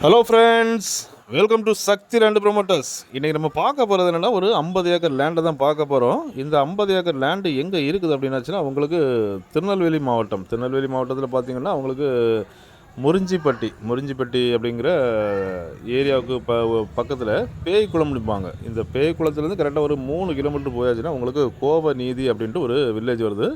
Hello friends welcome to Sakthi land promoters இன்றைக்கி நம்ம பார்க்க போகிறது என்னென்னா ஒரு ஐம்பது ஏக்கர் லேண்டை தான் பார்க்க போகிறோம் இந்த ஐம்பது ஏக்கர் லேண்டு எங்கே இருக்குது அப்படின்னாச்சுன்னா உங்களுக்கு திருநெல்வேலி மாவட்டம். திருநெல்வேலி மாவட்டத்தில் பார்த்தீங்கன்னா உங்களுக்கு முறிஞ்சிப்பட்டி முறிஞ்சிப்பட்டி அப்படிங்கிற ஏரியாவுக்கு ப பக்கத்தில் பேய் குளம் நிற்பாங்க இந்த பேய் குளத்துலேருந்து கரெக்டாக ஒரு மூணு கிலோமீட்டர் போயாச்சுன்னா உங்களுக்கு கோப நீதி அப்படின்ட்டு ஒரு வில்லேஜ் வருது.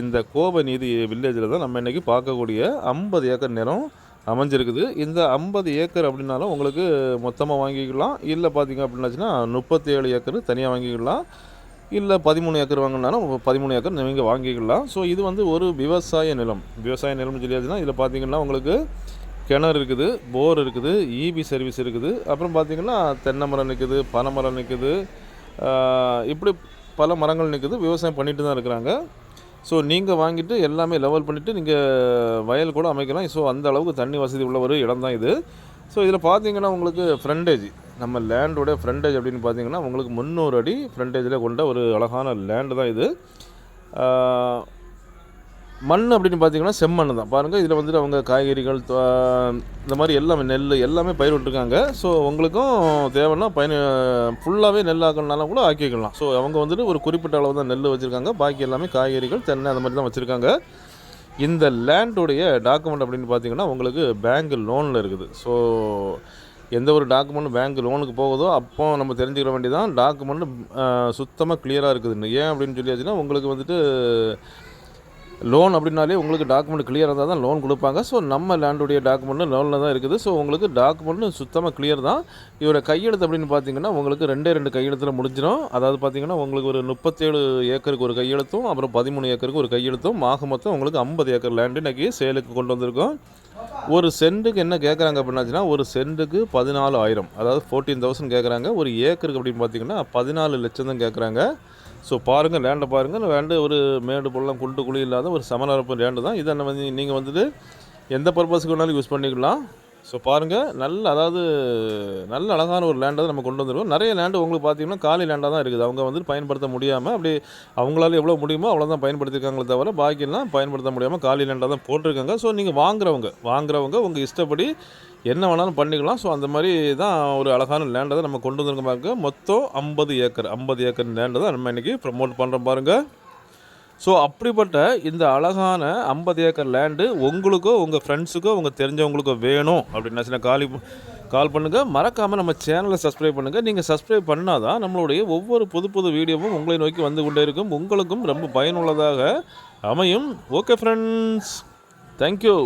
இந்த கோப நீதி வில்லேஜில் தான் நம்ம இன்றைக்கி பார்க்கக்கூடிய ஐம்பது ஏக்கர் நிலம் அமைஞ்சிருக்குது. இந்த ஐம்பது ஏக்கர் அப்படின்னாலும் உங்களுக்கு மொத்தமாக வாங்கிக்கலாம். இல்லை பார்த்தீங்க அப்படின்னாச்சுன்னா முப்பத்தி ஏழு ஏக்கர் தனியாக வாங்கிக்கலாம். இல்லை பதிமூணு ஏக்கர் வாங்கினாலும் பதிமூணு ஏக்கர் நீங்கள் வாங்கிக்கலாம். ஸோ இது வந்து ஒரு விவசாய நிலம். விவசாய நிலம்னு சொல்லியாச்சுன்னா இதில் பார்த்தீங்கன்னா உங்களுக்கு கிணறு இருக்குது போர் இருக்குது இபி சர்வீஸ் இருக்குது. அப்புறம் பார்த்தீங்கன்னா தென்னை மரம் நிற்குது பனை மரம் நிற்குது இப்படி பல மரங்கள் நிற்குது விவசாயம் பண்ணிட்டு தான் இருக்கிறாங்க. ஸோ நீங்கள் வாங்கிட்டு எல்லாமே லெவல் பண்ணிவிட்டு நீங்கள் வயல் கூட அமைக்கலாம். ஸோ அந்த அளவுக்கு தண்ணி வசதி உள்ள ஒரு இடம் தான் இது. ஸோ இதில் பார்த்தீங்கன்னா உங்களுக்கு ஃப்ரண்டேஜ் நம்ம லேண்டோட ஃப்ரண்டேஜ் அப்படின்னு பார்த்தீங்கன்னா உங்களுக்கு முந்நூறு அடி ஃப்ரண்டேஜில் கொண்ட ஒரு அழகான லேண்டு தான் இது. மண் அப்படின்னு பார்த்தீங்கன்னா செம்மண் தான். பாருங்கள் இதில் வந்துட்டு அவங்க காய்கறிகள் இந்த மாதிரி எல்லாமே நெல் எல்லாமே பயிர் விட்டுருக்காங்க ஸோ உங்களுக்கும் தேவைன்னா பயன் ஃபுல்லாகவே நெல் ஆக்கணுனாலும் கூட ஆக்கிக்கலாம். ஸோ அவங்க வந்துட்டு ஒரு குறிப்பிட்ட அளவு தான் நெல் வச்சுருக்காங்க. பாக்கி எல்லாமே காய்கறிகள் தென்னை அந்த மாதிரி தான் வச்சுருக்காங்க. இந்த லேண்டுடைய டாக்குமெண்ட் அப்படின்னு பார்த்தீங்கன்னா உங்களுக்கு பேங்க் லோனில் இருக்குது. ஸோ எந்த ஒரு டாக்குமெண்ட் பேங்க் லோனுக்கு போகுதோ அப்போ நம்ம தெரிஞ்சுக்கிற வேண்டியதான் டாக்குமெண்ட் சுத்தமாக கிளியராக இருக்குதுன்னு ஏன் அப்படின்னு சொல்லியாச்சுன்னா உங்களுக்கு வந்துட்டு லோன் அப்படின்னாலே உங்களுக்கு டாக்குமெண்ட் கிளியர் இருந்தால் தான் லோன் கொடுப்பாங்க. ஸோ நம்ம லேண்டுடைய டாக்குமெண்ட்டு லோனில் தான் இருக்குது. ஸோ உங்களுக்கு டாக்குமெண்ட்டும் சுத்தமாக கிளியர் தான். இதோட கையெழுத்து அப்படின்னு பார்த்தீங்கன்னா உங்களுக்கு ரெண்டே ரெண்டு கையெழுத்தில் முடிஞ்சிடும் அதாவது பார்த்தீங்கன்னா உங்களுக்கு ஒரு முப்பத்தேழு ஏக்கருக்கு ஒரு கையெழுத்தும் அப்புறம் பதிமூணு ஏக்கருக்கு ஒரு கையெழுத்தும் ஆக மொத்தம் உங்களுக்கு ஐம்பது ஏக்கர் லேண்டு இன்றைக்கி சேலுக்கு கொண்டு வந்திருக்கோம். ஒரு சென்ட்டுக்கு என்ன கேட்குறாங்க அப்படின்னாச்சுன்னா ஒரு சென்ட்டுக்கு பதினாலு ஆயிரம். அதாவது ஃபோர்டீன் தௌசண்ட் கேட்குறாங்க ஒரு ஏக்கருக்கு அப்படின்னு பார்த்தீங்கன்னா பதினாலு லட்சம் தான் கேட்குறாங்க ஸோ பாருங்கள் லேண்டை பாருங்கள் லேண்டு ஒரு மேடு பொருளாம் குண்டு குழி இல்லாத ஒரு சமநரப்பு லேண்டு தான். இதை வந்து நீங்கள் வந்துட்டு எந்த பர்பஸுக்கு வேணாலும் யூஸ் பண்ணிக்கலாம். ஸோ பாருங்கள் நல்ல அதாவது நல்ல அழகான ஒரு லேண்டை நம்ம கொண்டு வந்துருவோம் நிறைய லேண்டு உங்களுக்கு பார்த்தீங்கன்னா காலி லேண்டாக தான் இருக்குது. அவங்க வந்து பயன்படுத்த முடியாமல் அப்படி அவங்களால எவ்வளோ முடியுமோ அவ்வளோ தான் பயன்படுத்தியிருக்காங்களே தவிர பாக்கியெல்லாம் பயன்படுத்த முடியாமல் காலி லேண்டாக தான் போட்டிருக்காங்க. ஸோ நீங்கள் வாங்குறவங்க வாங்குறவங்க உங்கள் இஷ்டப்படி என்ன வேணாலும் பண்ணிக்கலாம். ஸோ அந்த மாதிரி தான் ஒரு அழகான லேண்டை தான் நம்ம கொண்டு வந்துருக்க பாருங்க. மொத்தம் ஐம்பது ஏக்கர் ஐம்பது ஏக்கர் லேண்டை தான் நம்ம இன்றைக்கி ப்ரமோட் பண்ணுறோம் பாருங்கள் ஸோ அப்படிப்பட்ட இந்த அழகான ஐம்பது ஏக்கர் லேண்டு உங்களுக்கோ உங்கள் ஃப்ரெண்ட்ஸுக்கோ உங்கள் தெரிஞ்சவங்களுக்கோ வேணும் அப்படின்னா காலி கால் பண்ணுங்கள் மறக்காமல் நம்ம சேனலை சப்ஸ்கிரைப் பண்ணுங்கள் நீங்கள் சப்ஸ்கிரைப் பண்ணால் தான் நம்மளுடைய ஒவ்வொரு புது புது வீடியோவும் உங்களை நோக்கி வந்து கொண்டே இருக்கும். உங்களுக்கும் ரொம்ப பயனுள்ளதாக அமையும். Okay friends thank you